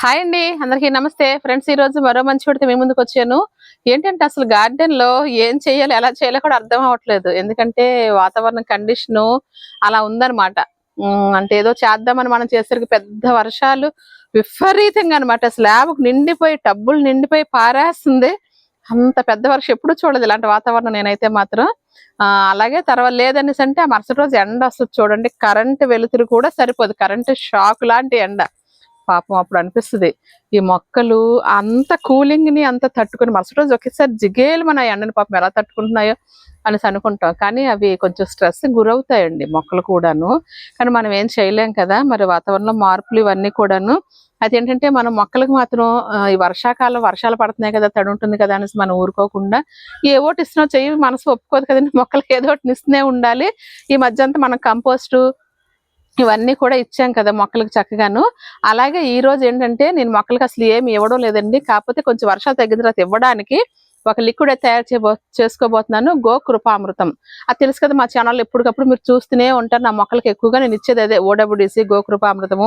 Hi అండి అందరికీ నమస్తే. ఫ్రెండ్స్ ఈ రోజు మరో మంచి పెడితే మీ ముందుకు వచ్చాను. ఏంటంటే అసలు గార్డెన్లో ఏం చేయాలి ఎలా చేయాలో కూడా అర్థం అవ్వట్లేదు. ఎందుకంటే వాతావరణ కండిషన్ అలా ఉందన్నమాట. అంటే ఏదో చేద్దామని మనం చేసరికి పెద్ద వర్షాలు విపరీతంగా అనమాట స్లాబ్ నిండిపోయి టబ్బులు నిండిపోయి పారేస్తుంది. అంత పెద్ద వర్షం ఎప్పుడు చూడదు ఇలాంటి వాతావరణం నేనైతే మాత్రం. అలాగే తర్వాత లేదనేసి అంటే ఆ మరుసటి రోజు ఎండ వస్తుంది చూడండి. కరెంట్ వెలుతురు కూడా సరిపోదు. కరెంట్ షాక్ లాంటి ఎండ. పాపం అప్పుడు అనిపిస్తుంది. ఈ మొక్కలు అంత కూలింగ్ని అంత తట్టుకుని మరుసటి రోజు ఒకేసారి జిగేలు మన ఎండని పాపం ఎలా తట్టుకుంటున్నాయో అనేసి అనుకుంటాం. కానీ అవి కొంచెం స్ట్రెస్ గురవుతాయండి మొక్కలు కూడాను. కానీ మనం ఏం చేయలేం కదా మరి వాతావరణంలో మార్పులు ఇవన్నీ కూడాను. అది ఏంటంటే మనం మొక్కలకు మాత్రం ఈ వర్షాకాలం వర్షాలు పడుతున్నాయి కదా తడి ఉంటుంది కదా అనేసి మనం ఊరుకోకుండా ఏ ఒకటి ఇస్తున్నావు చెయ్యి మనసు ఒప్పుకోదు కదండి. మొక్కలకి ఏదో ఒకటి ఇస్తూనే ఉండాలి. ఈ మధ్య అంతా మనం కంపోస్ట్ ఇవన్నీ కూడా ఇచ్చాం కదా మొక్కలకు చక్కగాను. అలాగే ఈ రోజు ఏంటంటే నేను మొక్కలకు అసలు ఏమి ఇవ్వడం లేదండి. కాకపోతే కొంచెం వర్షాలు తగ్గిన తర్వాత ఇవ్వడానికి ఒక లిక్విడ్ తయారు చేయబో చేసుకోబోతున్నాను. గో కృపామృతం అది తెలుసు కదా మా ఛానల్ ఎప్పటికప్పుడు మీరు చూస్తూనే ఉంటారు. నా మొక్కలకు ఎక్కువగా నేను ఇచ్చేది అదే ఓడబుడిసి గో కృపామృతము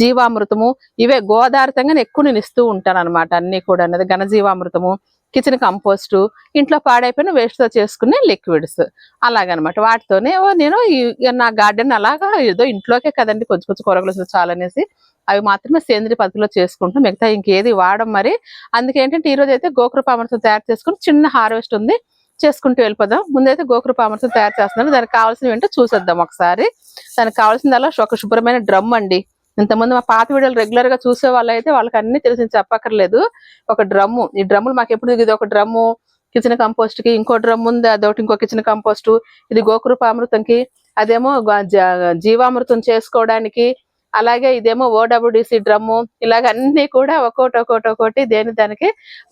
జీవామృతము. ఇవే గోదారితంగా నేను ఎక్కువ నేను ఇస్తూ ఉంటాను అనమాట అన్ని కూడా అన్నది ఘనజీవామృతము కిచెన్ కంపోస్ట్ ఇంట్లో పాడైపోయిన వేస్ట్తో తో చేసుకునే లిక్విడ్స్ అలాగనమాట. వాటితోనే నేను నా గార్డెన్ అలాగా ఏదో ఇంట్లోకే కదండి కొంచెం కొంచెం కూరగాయలు వస్తే చాలు అనేసి అవి మాత్రమే సేంద్రియ పద్ధతిలో చేసుకుంటాం మిగతా ఇంకేది వాడం మరి. అందుకే ఏంటంటే ఈ రోజు అయితే గోకృపామృతం తయారు చేసుకుని చిన్న హార్వెస్ట్ ఉంది. చేసుకుంటూ వెళ్ళిపోదాం. ముందైతే గోకృపామృతం తయారు చేస్తున్నాను దానికి కావాల్సినవి ఏంటో చూసేద్దాం ఒకసారి. దానికి కావాల్సిందల్లా ఒక శుభ్రమైన డ్రమ్ అండి. ఇంతకుముందు మా పాత వీడియోలు రెగ్యులర్గా చూసే వాళ్ళైతే వాళ్ళకి అన్ని తెలిసి చెప్పక్కర్లేదు. ఒక డ్రమ్ము. ఈ డ్రమ్ములు మాకు ఎప్పుడు ఇది ఒక డ్రమ్ము కిచెన్ కంపోస్ట్కి ఇంకో డ్రమ్ ఉంది అదొకటి ఇంకో కిచెన్ కంపోస్ట్ ఇది గోకృపామృతంకి అదేమో జీవామృతం చేసుకోవడానికి అలాగే ఇదేమో ఓడబ్ల్యూడిసి డ్రమ్ము ఇలాగ అన్ని కూడా ఒక్కోటి ఒక్కోటి ఒక్కోటి దేని దానికి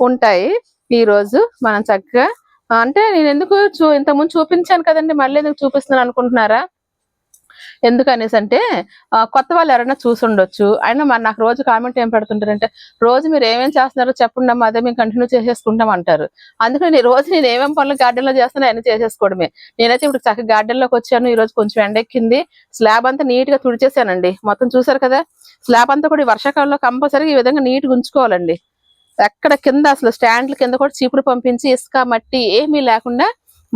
ఉంటాయి. ఈ రోజు మనం చక్కగా అంటే నేను ఎందుకు చూ ఇంతకుముందు చూపించాను కదండి మళ్ళీ ఎందుకు చూపిస్తున్నాను అనుకుంటున్నారా? ఎందుకనేసి అంటే కొత్త వాళ్ళు ఎవరైనా చూసి ఉండొచ్చు అయినా మరి నాకు రోజు కామెంట్ ఏం పెడుతుంటారంటే రోజు మీరు ఏమేం చేస్తున్నారో చెప్పండి అమ్మా అదే మేము కంటిన్యూ చేసేసుకుంటాం అంటారు. అందుకని రోజు నేను ఏమేం పనులు గార్డెన్లో చేస్తున్నా అన్ని చేసేసుకోవడమే. నేనైతే ఇప్పుడు చక్కగా గార్డెన్లోకి వచ్చాను. ఈ రోజు కొంచెం ఎండెక్కింది. స్లాబ్ అంతా నీట్గా తుడిచేసానండి. మొత్తం చూసారు కదా? స్లాబ్ అంతా కూడా ఈ వర్షాకాలంలో కంపల్సరీ ఈ విధంగా నీట్గా ఉంచుకోవాలండి. ఎక్కడ కింద అసలు స్టాండ్ల కింద కూడా చీపురు పంపించి ఇసుక మట్టి ఏమీ లేకుండా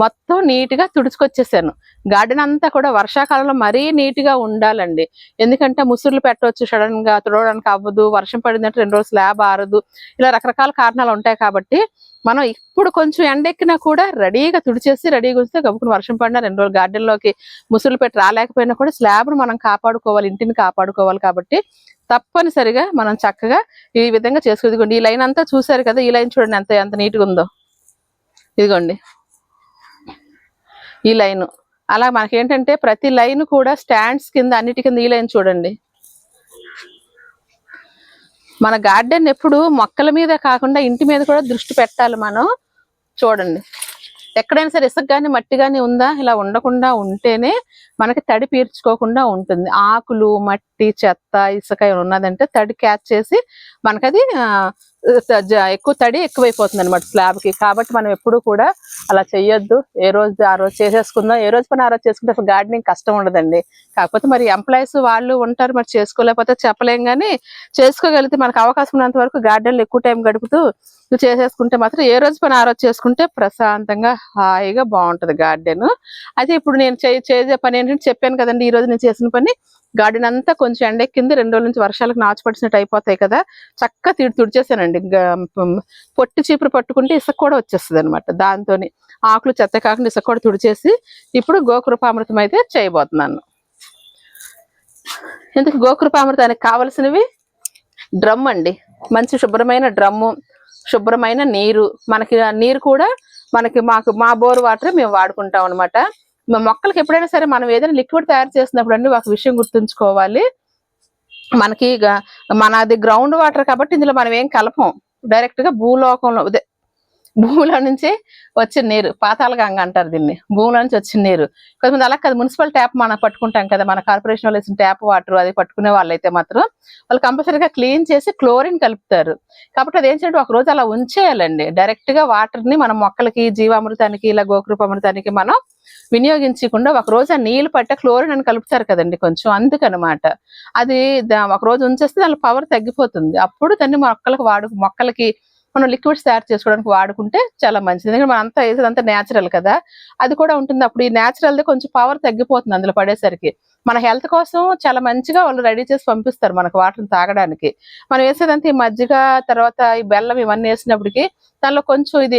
మొత్తం నీట్గా తుడుచుకొచ్చేసాను. గార్డెన్ అంతా కూడా వర్షాకాలంలో మరీ నీట్గా ఉండాలండి. ఎందుకంటే ముసుర్లు పెట్టవచ్చు సడన్గా తుడవడానికి అవ్వదు వర్షం పడిందంటే రెండు రోజులు స్లాబ్ ఆరదు ఇలా రకరకాల కారణాలు ఉంటాయి కాబట్టి మనం ఇప్పుడు కొంచెం ఎండెక్కినా కూడా రెడీగా తుడిచేసి రెడీగా ఉంచితే గబుకుని వర్షం పడినా రెండు రోజులు గార్డెన్లోకి పెట్టి రాలేకపోయినా కూడా స్లాబ్ను మనం కాపాడుకోవాలి ఇంటిని కాపాడుకోవాలి కాబట్టి తప్పనిసరిగా మనం చక్కగా ఈ విధంగా చేసుకో ఈ లైన్ అంతా చూసారు కదా ఈ లైన్ చూడండి ఎంత ఎంత నీట్గా ఉందో. ఇదిగోండి. ఈ లైన్. అలా మనకేంటంటే ప్రతి లైన్ కూడా స్టాండ్స్ కింద అన్నిటి కింద ఈ లైన్ చూడండి. మన గార్డెన్ ఎప్పుడు మొక్కల మీద కాకుండా ఇంటి మీద కూడా దృష్టి పెట్టాలి మనం. చూడండి. ఎక్కడైనా సరే ఇసుక కానీ మట్టి కానీ ఉందా? ఇలా ఉండకుండా ఉంటేనే మనకి తడి పీల్చుకోకుండా ఉంటుంది. ఆకులు మట్టి చెత్త ఇసుక ఏమైనా ఉన్నదంటే తడి క్యాచ్ చేసి మనకది ఎక్కువ తడి ఎక్కువైపోతుంది అనమాట స్లాబ్కి కాబట్టి మనం ఎప్పుడు కూడా అలా చెయ్యొద్దు. ఏ రోజు ఆ రోజు చేసేసుకుందాం. ఏ రోజు పని ఆ రోజు చేసుకుంటే అసలు గార్డెనింగ్ కష్టం ఉండదండి. కాకపోతే మరి ఎంప్లాయీస్ వాళ్ళు ఉంటారు మరి చేసుకోలేకపోతే చెప్పలేం కానీ చేసుకోగలిగితే మనకు అవకాశం ఉన్నంత వరకు గార్డెన్లో ఎక్కువ టైం గడుపుతూ నువ్వు చేసేసుకుంటే మాత్రం ఏ రోజు పని ఆ రోజు చేసుకుంటే ప్రశాంతంగా హాయిగా బాగుంటుంది గార్డెన్. అయితే ఇప్పుడు నేను చే- చేసే పని ఏంటంటే చెప్పాను కదండి ఈ రోజు నేను చేసిన పని గార్డెన్ అంతా కొంచెం ఎండెక్కింది రెండు రోజుల నుంచి వర్షాలకు నాచు పడిచినట్టు అయిపోతాయి కదా చక్కగా తిడి తుడిచేసానండి. పొట్టి చీపురు పట్టుకుంటే ఇసుక కూడా వచ్చేస్తుంది అనమాట దాంతోని ఆకులు చెత్త కాకుండా ఇసుక కూడా తుడిచేసి ఇప్పుడు గోకృపామృతం అయితే చేయబోతున్నాను. ఎందుకు గోకృపామృతానికి కావలసినవి? డ్రమ్ అండి. మంచి శుభ్రమైన డ్రమ్ము శుభ్రమైన నీరు. మనకి ఆ నీరు కూడా మనకి మాకు మా బోర్ వాటర్ మేము వాడుకుంటాం అనమాట మొక్కలకి ఎప్పుడైనా సరే మనం ఏదైనా లిక్విడ్ తయారు చేసినప్పుడు అండి ఒక విషయం గుర్తుంచుకోవాలి. మనకి మనది గ్రౌండ్ వాటర్ కాబట్టి ఇందులో మనం ఏం కలపం. డైరెక్ట్గా భూలోకంలో అదే భూమిలో నుంచి వచ్చిన నీరు పాతాల గంగ అంటారు దీన్ని. భూమిలో నుంచి వచ్చిన నీరు. కొంతమంది అలా కాదు మున్సిపల్ ట్యాప్ మనం పట్టుకుంటాం కదా మన కార్పొరేషన్ వాళ్ళు వేసిన ట్యాప్ వాటర్ అది పట్టుకునే వాళ్ళైతే మాత్రం వాళ్ళు కంపల్సరీగా క్లీన్ చేసి క్లోరిన్ కలుపుతారు. కాబట్టి అది ఏంటంటే ఒక రోజు అలా ఉంచేయాలండి. డైరెక్ట్గా వాటర్ని మనం మొక్కలకి జీవామృతానికి ఇలా గోకృపామృతానికి మనం వినియోగించకుండా ఒక రోజు ఆ నీళ్ళు పట్టే క్లోరిన్ అని కలుపుతారు కదండి కొంచెం అందుకనమాట. అది దా- ఒక రోజు ఉంచేస్తే దాని పవర్ తగ్గిపోతుంది. అప్పుడు దాన్ని మొక్కలకు వాడు మొక్కలకి మనం లిక్విడ్స్ తయారు చేసుకోవడానికి వాడుకుంటే చాలా మంచిది. ఎందుకంటే మనం అంతా వేసేది అంతా నేచురల్ కదా. అది కూడా ఉంటుంది. అప్పుడు ఈ నేచురల్ది కొంచెం పవర్ తగ్గిపోతుంది అందులో పడేసరికి. మన హెల్త్ కోసం చాలా మంచిగా వాళ్ళు రెడీ చేసి పంపిస్తారు మనకు వాటర్ని తాగడానికి. మనం వేసేదంతా ఈ మజ్జిగ తర్వాత ఈ బెల్లం ఇవన్నీ వేసినప్పటికీ దానిలో కొంచెం ఇది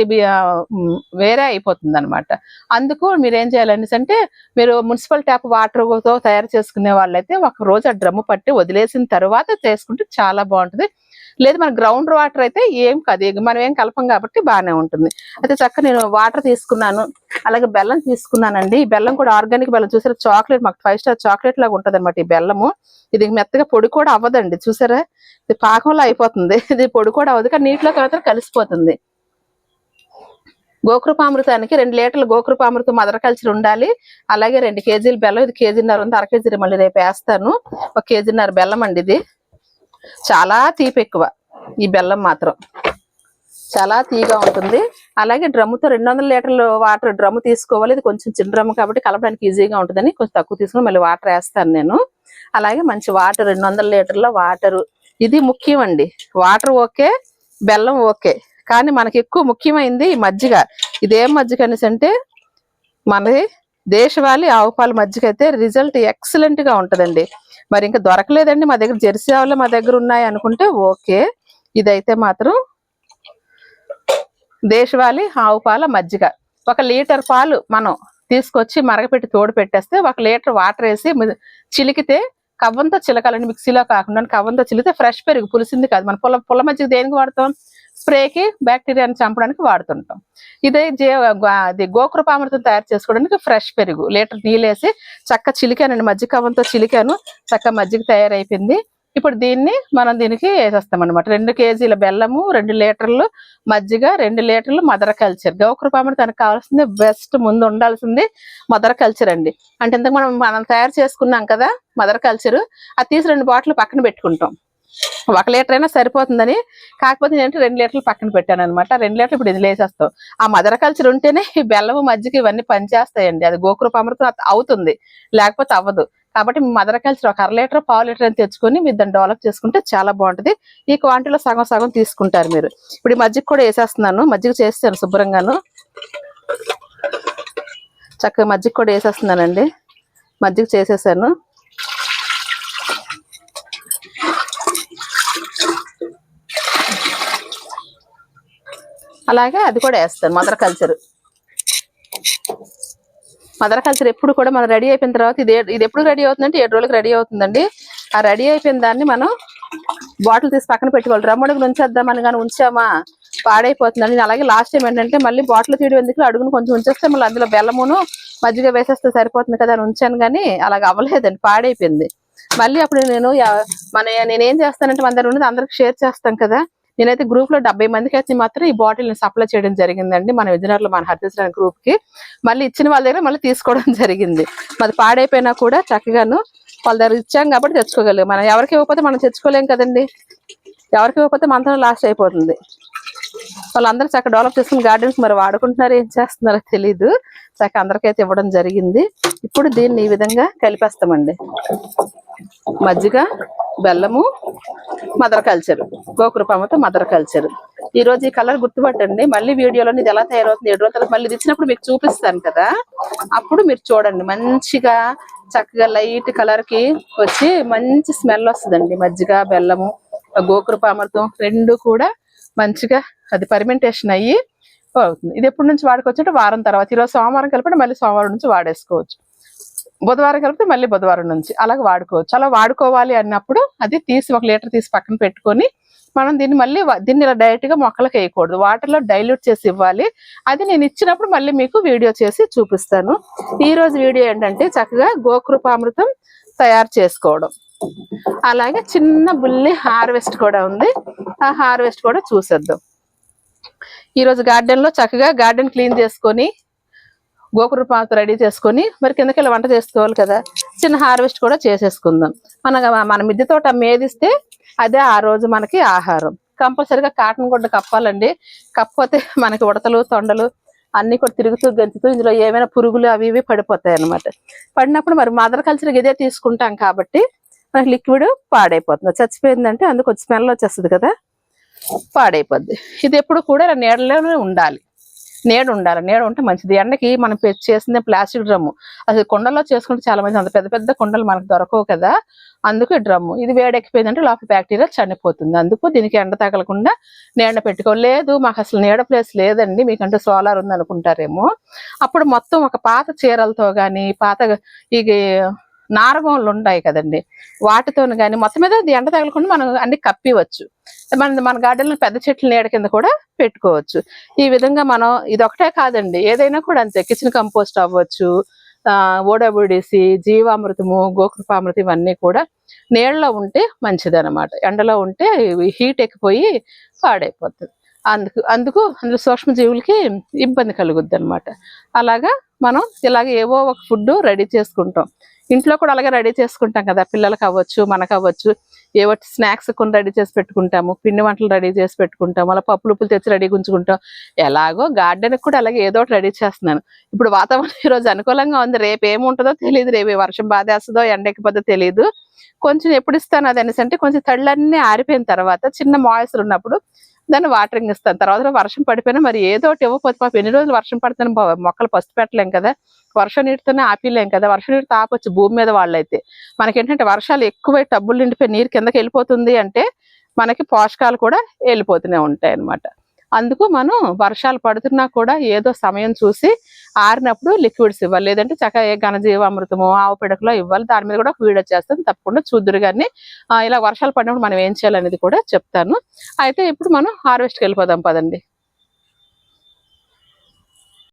వేరే అయిపోతుంది అనమాట అందుకు మీరు ఏం చేయాలండి అంటే మీరు మున్సిపల్ ట్యాప్ వాటర్తో తయారు చేసుకునే వాళ్ళైతే ఒక రోజు ఆ డ్రమ్ము పట్టి వదిలేసిన తర్వాత చేసుకుంటే చాలా బాగుంటుంది. లేదు మన గ్రౌండ్ వాటర్ అయితే ఏం కాదు. మనం ఏం కలపం కాబట్టి బాగానే ఉంటుంది. అయితే చక్కగా నేను వాటర్ తీసుకున్నాను. అలాగే బెల్లం తీసుకున్నానండి. ఈ బెల్లం కూడా ఆర్గానిక్ బెల్లం. చూసారా? చాక్లెట్ మాకు ఫైవ్ స్టార్ చాక్లెట్ లాగా ఉంటుంది అనమాట ఈ బెల్లము. ఇది మెత్తగా పొడి కూడా అవ్వదండి. చూసారా? ఇది పాకంలో అయిపోతుంది. ఇది పొడి కూడా అవ్వదు. కానీ నీటిలో మాత్రం కలిసిపోతుంది. గోకృపామృతానికి రెండు లీటర్ల గోకృపామృతం మదర్ కల్చర్ ఉండాలి. అలాగే రెండు కేజీలు బెల్లం. ఇది కేజీన్నర ఉంది. అర కేజీ మళ్ళీ రేపు వేస్తాను. ఒక కేజీన్నర బెల్లం అండి ఇది. చాలా తీపి ఎక్కువ. ఈ బెల్లం మాత్రం. చాలా తీగా ఉంటుంది. అలాగే డ్రమ్ముతో రెండు వందల లీటర్లు వాటర్ డ్రమ్ము తీసుకోవాలి. ఇది కొంచెం చిన్న డ్రమ్ము కాబట్టి కలపడానికి ఈజీగా ఉంటుందని కొంచెం తక్కువ తీసుకుని మళ్ళీ వాటర్ వేస్తాను నేను. అలాగే మంచి వాటర్ రెండు వందల లీటర్ల వాటర్. ఇది ముఖ్యం అండి. వాటర్ ఓకే బెల్లం ఓకే. కానీ మనకి ఎక్కువ ముఖ్యమైంది ఈ మజ్జిగ. ఇదేం మజ్జిగ అనేసి అంటే మనది దేశవాళీ ఆవు పాలు మజ్జిగ అయితే రిజల్ట్ ఎక్సలెంట్గా మరి ఇంకా దొరకలేదండి మా దగ్గర జెర్సీ ఆవులు మా దగ్గర ఉన్నాయి అనుకుంటే ఓకే. ఇదైతే మాత్రం దేశవాళి ఆవు పాల మజ్జిగ. ఒక లీటర్ పాలు మనం తీసుకొచ్చి మరగపెట్టి తోడు పెట్టేస్తే ఒక లీటర్ వాటర్ వేసి చిలికితే కవ్వంతో చిలకాలండి మిక్సీలో కాకుండా. కవ్వంతో చిలితే ఫ్రెష్ పెరుగు. పులిసింది కాదు. మన పుల్ల పుల్ల మజ్జిగ దేనికి వాడతాం? స్ప్రేకి బ్యాక్టీరియాని చంపడానికి వాడుతుంటాం. ఇదే జే అది గోకృపామృతం తయారు చేసుకోవడానికి ఫ్రెష్ పెరుగు. లీటర్ నీళ్ళేసి చక్క చిలికానండి మజ్జిగ కవ్వంతో చిలికాను చక్క మజ్జిగ తయారైపోయింది. ఇప్పుడు దీన్ని మనం దీనికి వేసేస్తాం అనమాట రెండు కేజీల బెల్లము రెండు లీటర్లు మజ్జిగ రెండు లీటర్లు మదర్ కల్చర్. గోకృపామృతానికి కావాల్సింది బెస్ట్ ముందు ఉండాల్సింది మదర్ కల్చర్ అండి. అంటే ఇంతకు మనం మనం తయారు చేసుకున్నాం కదా మదర్ కల్చర్ అది తీసి రెండు బాటిల్ పక్కన పెట్టుకుంటాం. ఒక లీటర్ అయినా సరిపోతుందని. కాకపోతే నేను రెండు లీటర్లు పక్కన పెట్టాను అనమాట రెండు లీటర్లు ఇప్పుడు ఇది వేసేస్తాం ఆ మదర్ కల్చర్ ఉంటేనే ఈ బెల్లము మజ్జిగ ఇవన్నీ పనిచేస్తాయండి. అది గోకృపామృతం అత- అవుతుంది. లేకపోతే అవ్వదు. కాబట్టి మదర్ కల్చర్ ఒక అర లీటర్ పావు లీటర్ అని తెచ్చుకొని మీరు దాన్ని డెవలప్ చేసుకుంటే చాలా బాగుంటుంది. ఈ క్వాంటిటీలో సగం సగం తీసుకుంటారు మీరు. ఇప్పుడు ఈ మజ్జిగ కూడా వేసేస్తున్నాను. మజ్జిగ చేస్తాను శుభ్రంగాను. చక్కగా మజ్జిగ కూడా వేసేస్తున్నానండి. మజ్జిగ చేసేసాను. అలాగే అది కూడా వేస్తాను మదర్ కల్చర్ మదర్ కల్చర్ ఎప్పుడు కూడా మనం రెడీ అయిపోయిన తర్వాత ఇది ఇది ఎప్పుడు రెడీ అవుతుందంటే ఏడు రోజులకు రెడీ అవుతుందండి. ఆ రెడీ అయిపోయిన దాన్ని మనం బాటిల్ తీసి పక్కన పెట్టుకోవాలి. రమ్మడుగులు ఉంచేద్దామని కానీ ఉంచామా? పాడైపోతుందండి. అలాగే లాస్ట్ టైం ఏంటంటే మళ్ళీ బాటిల్ తీయడం ఎందుకు అడుగును కొంచెం ఉంచేస్తే మళ్ళీ అందులో బెల్లమును మజ్జిగ వేసేస్తే సరిపోతుంది కదా అని ఉంచాను కానీ అలాగ అవ్వలేదండి. పాడైపోయింది. మళ్ళీ అప్పుడు నేను మన నేనేం చేస్తానంటే మన దగ్గర ఉన్నది అందరికి షేర్ చేస్తాం కదా. నేనైతే గ్రూప్లో డెబ్బై మందికి అయితే మాత్రం ఈ బాటిల్ని సప్లై చేయడం జరిగిందండి. మన విజయనగరంలో మన హరితేశ్వర గ్రూప్కి. మళ్ళీ ఇచ్చిన వాళ్ళ దగ్గర మళ్ళీ తీసుకోవడం జరిగింది. మరి పాడైపోయినా కూడా చక్కగాను వాళ్ళ దగ్గర ఇచ్చాం కాబట్టి తెచ్చుకోగలం మనం ఎవరికి ఇవ్వకపోతే మనం తెచ్చుకోలేం కదండి. ఎవరికి ఇవ్వకపోతే మనతో లాస్ట్ అయిపోతుంది. వాళ్ళందరూ చక్కగా డెవలప్ చేసుకుని గార్డెన్స్ మరి వాడుకుంటున్నారు ఏం చేస్తున్నారో తెలీదు. చక్కగా అందరికైతే ఇవ్వడం జరిగింది. ఇప్పుడు దీన్ని ఈ విధంగా కలిపేస్తామండి. మజ్జిగ బెల్లము మదర్ కల్చర్. గోకృపామతో మదర్ కల్చర్. ఈ రోజు ఈ కలర్ గుర్తుపట్టండి. మళ్ళీ వీడియోలో ఇది ఎలా తయారవుతుంది? ఏడు రోజుల మళ్ళీ ఇచ్చినప్పుడు మీకు చూపిస్తాను కదా. అప్పుడు మీరు చూడండి. మంచిగా చక్కగా లైట్ కలర్కి వచ్చి మంచి స్మెల్ వస్తుందండి. మజ్జిగ బెల్లము ఆ గోకృపామృతం రెండు కూడా మంచిగా అది పర్మెంటేషన్ అయ్యి అవుతుంది. ఇది ఎప్పటి నుంచి వాడుకోవచ్చు అంటే వారం తర్వాత. ఈరోజు సోమవారం కలిపి మళ్ళీ సోమవారం నుంచి వాడేసుకోవచ్చు. బుధవారం కలిపితే మళ్ళీ బుధవారం నుంచి అలాగ వాడుకోవచ్చు. అలా వాడుకోవాలి అన్నప్పుడు అది తీసి ఒక లీటర్ తీసి పక్కన పెట్టుకొని మనం దీన్ని మళ్ళీ దీన్ని ఇలా డైరెక్ట్గా మొక్కలకు వేయకూడదు. వాటర్లో డైల్యూట్ చేసి ఇవ్వాలి. అది నేను ఇచ్చినప్పుడు మళ్ళీ మీకు వీడియో చేసి చూపిస్తాను. ఈ రోజు వీడియో ఏంటంటే చక్కగా గోకృపామృతం తయారు చేసుకోవడం. అలాగే చిన్న బుల్లి హార్వెస్ట్ కూడా ఉంది. ఆ హార్వెస్ట్ కూడా చూసేద్దాం. ఈరోజు గార్డెన్లో చక్కగా గార్డెన్ క్లీన్ చేసుకొని గోకుడు పాత రెడీ చేసుకొని మరి కిందకి వంట చేసుకోవాలి కదా. చిన్న హార్వెస్ట్ కూడా చేసేసుకుందాం. మన మన మిద్దె తోట మేదిస్తే అదే ఆ రోజు మనకి ఆహారం. కంపల్సరిగా కాటన్ గుడ్డ కప్పాలండి. కప్పపోతే మనకి ఉడతలు తొండలు అన్ని కూడా తిరుగుతూ గెంతుతూ ఇందులో ఏమైనా పురుగులు అవి ఇవి పడిపోతాయి అన్నమాట. పడినప్పుడు మరి మదర్ కల్చర్ ఇదే తీసుకుంటాం కాబట్టి మనకి లిక్విడ్ పాడైపోతుంది. చచ్చిపోయిందంటే అందుకు కొంచెం స్మెల్ వచ్చేస్తుంది కదా పాడైపోద్ది. ఇది ఎప్పుడు కూడా నీడలోనే ఉండాలి. నీడ ఉండాలి నీడ ఉంటే మంచిది. ఎండకి మనం పె- చేసిందే ప్లాస్టిక్ డ్రమ్ము అసలు కొండల్లో చేసుకుంటే చాలా మంది అంత పెద్ద పెద్ద కొండలు మనకు దొరకవు కదా. అందుకు ఈ డ్రమ్ము ఇది వేడెక్కిపోయిందంటే లోపల బ్యాక్టీరియా చనిపోతుంది. అందుకు దీనికి ఎండ తగలకుండా నీడ పెట్టుకోలేదు మాకు అసలు నీడ ప్లేస్ లేదండి. మీకంటే సోలార్ ఉంది అనుకుంటారేమో అప్పుడు మొత్తం ఒక పాత చీరలతో కానీ పాత ఈ నారగోళ్ళు ఉంటాయి కదండి. వాటితోని కానీ మొత్తం మీద అది ఎండ తగలకుండా మనం అన్ని కప్పివచ్చు. మన మన గార్డెన్లో పెద్ద చెట్ల నీడ కింద కూడా పెట్టుకోవచ్చు. ఈ విధంగా మనం ఇది ఒకటే కాదండి. ఏదైనా కూడా అంతే. కిచెన్ కంపోస్ట్ అవ్వచ్చు ఆ ఓడబుడిసి జీవామృతము గోకృపామృతం ఇవన్నీ కూడా నీళ్ళలో ఉంటే మంచిది అనమాట ఎండలో ఉంటే హీట్ ఎక్కిపోయి పాడైపోతుంది. అందుకు అందుకు అందులో సూక్ష్మజీవులకి ఇబ్బంది కలుగుద్ది అనమాట అలాగా మనం ఇలాగ ఏవో ఒక ఫుడ్ రెడీ చేసుకుంటాం. ఇంట్లో కూడా అలాగే రెడీ చేసుకుంటాం కదా పిల్లలకు అవ్వచ్చు మనకు అవ్వచ్చు. ఏవో స్నాక్స్ కొన్ని రెడీ చేసి పెట్టుకుంటాము పిండి వంటలు రెడీ చేసి పెట్టుకుంటాము అలా పప్పులు ఉప్పులు తెచ్చి రెడీ ఉంచుకుంటాం ఎలాగో గార్డెన్ కూడా అలాగే ఏదో ఒకటి రెడీ చేస్తున్నాను. ఇప్పుడు వాతావరణం ఈ రోజు అనుకూలంగా ఉంది. రేపు ఏముంటుందో తెలియదు రేపు వర్షం బాధేస్తుందో ఎండెక్కిపోతుందో తెలియదు కొంచెం ఎప్పుడు ఇస్తాను అది అనేసి అంటే కొంచెం తళ్ళన్నీ ఆరిపోయిన తర్వాత చిన్న మాయిస్లు ఉన్నప్పుడు దాన్ని వాటరింగ్ ఇస్తాను. తర్వాత వర్షం పడిపోయినా మరి ఏదో ఒకటి ఇవ్వకపోతే పాప ఎన్ని రోజులు వర్షం పడుతున్న మొక్కలు పసుపు పెట్టలేం కదా. వర్షం నీటితోనే ఆపిలేం కదా? వర్షం నీటితో ఆపొచ్చు భూమి మీద వాళ్ళైతే. మనకేంటంటే వర్షాలు ఎక్కువై టబ్బులు నిండిపోయి నీరు కిందకి వెళ్ళిపోతుంది అంటే మనకి పోషకాలు కూడా వెళ్ళిపోతూనే ఉంటాయి అన్నమాట అందుకు మనం వర్షాలు పడుతున్నా కూడా ఏదో సమయం చూసి ఆరినప్పుడు లిక్విడ్స్ ఇవ్వాలి. లేదంటే చక్కగా ఏ ఘనజీవామృతము ఆవు పిడకలో ఇవ్వాలి. దాని మీద కూడా ఒక వీడియో చేస్తాను. తప్పకుండా చూద్దురు కానీ ఇలా వర్షాలు పడినప్పుడు మనం ఏం చేయాలనేది కూడా చెప్తాను. అయితే ఇప్పుడు మనం హార్వెస్ట్కి వెళ్ళిపోదాం పదండి.